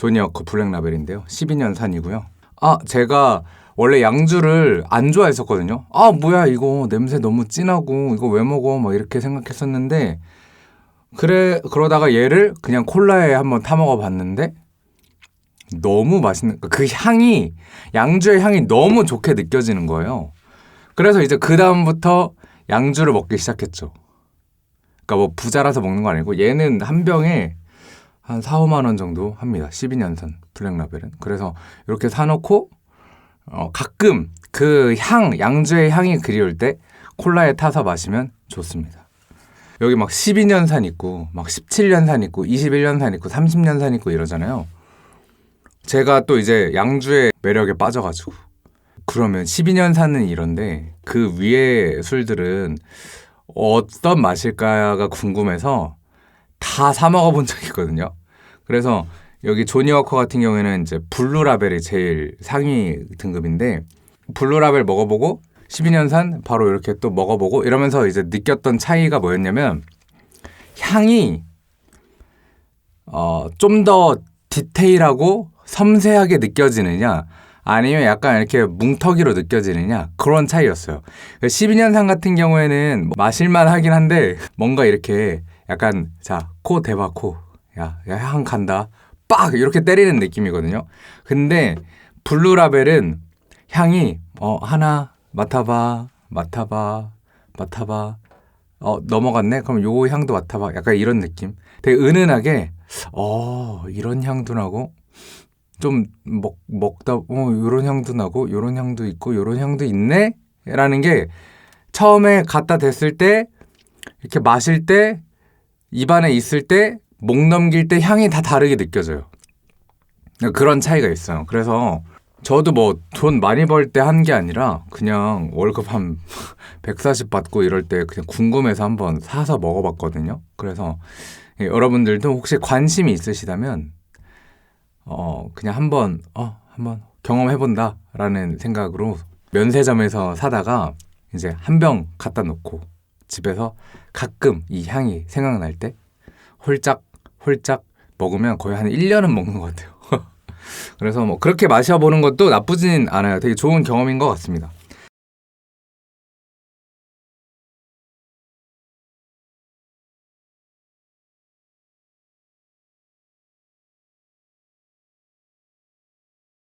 조니어커 블랙 라벨인데요. 12년 산이고요. 아, 제가 원래 양주를 안 좋아했었거든요. 아, 뭐야, 이거 냄새 너무 진하고, 이거 왜 먹어? 막 이렇게 생각했었는데, 그래, 그러다가 얘를 그냥 콜라에 한번 타먹어 봤는데, 너무 맛있는, 그 향이, 양주의 향이 너무 좋게 느껴지는 거예요. 그래서 이제 그다음부터 양주를 먹기 시작했죠. 그러니까 뭐 부자라서 먹는 거 아니고, 얘는 한 병에 한 4, 5만 원 정도 합니다. 12년산 블랙 라벨은. 그래서 이렇게 사놓고 어, 가끔 그 향, 양주의 향이 그리울 때 콜라에 타서 마시면 좋습니다. 여기 막 12년산 있고, 막 17년산 있고, 21년산 있고, 30년산 있고 이러잖아요. 제가 또 이제 양주의 매력에 빠져가지고. 그러면 12년산은 이런데 그 위에 술들은 어떤 맛일까가 궁금해서 다 사 먹어본 적이 있거든요. 그래서 여기 조니 워커 같은 경우에는 이제 블루 라벨이 제일 상위 등급인데 블루 라벨 먹어보고 12년산 바로 이렇게 또 먹어보고 이러면서 이제 느꼈던 차이가 뭐였냐면 향이 어, 좀 더 디테일하고 섬세하게 느껴지느냐 아니면 약간 이렇게 뭉터기로 느껴지느냐 그런 차이였어요. 12년산 같은 경우에는 뭐 마실만 하긴 한데 뭔가 이렇게 약간 자 코 대봐 코. 야, 야, 향 간다. 빡! 이렇게 때리는 느낌이거든요. 근데 블루 라벨은 향이 어, 하나 맡아봐. 맡아봐. 맡아봐. 어, 넘어갔네. 그럼 요 향도 맡아봐. 약간 이런 느낌. 되게 은은하게 어, 이런 향도 나고 좀 먹, 먹다 어, 요런 향도 나고 요런 향도 있고 요런 향도 있네. 라는 게 처음에 갖다 댔을 때 이렇게 마실 때 입안에 있을 때 목 넘길 때 향이 다 다르게 느껴져요. 그런 차이가 있어요. 그래서 저도 뭐 돈 많이 벌 때 한 게 아니라 그냥 월급 한 140 받고 이럴 때 그냥 궁금해서 한번 사서 먹어봤거든요. 그래서 예, 여러분들도 혹시 관심이 있으시다면 어 그냥 한번 어 한번 경험해본다라는 생각으로 면세점에서 사다가 이제 한 병 갖다 놓고 집에서 가끔 이 향이 생각날 때 홀짝 홀짝 먹으면 거의 한 1년은 먹는 것 같아요. 그래서 뭐 그렇게 마셔보는 것도 나쁘진 않아요. 되게 좋은 경험인 것 같습니다.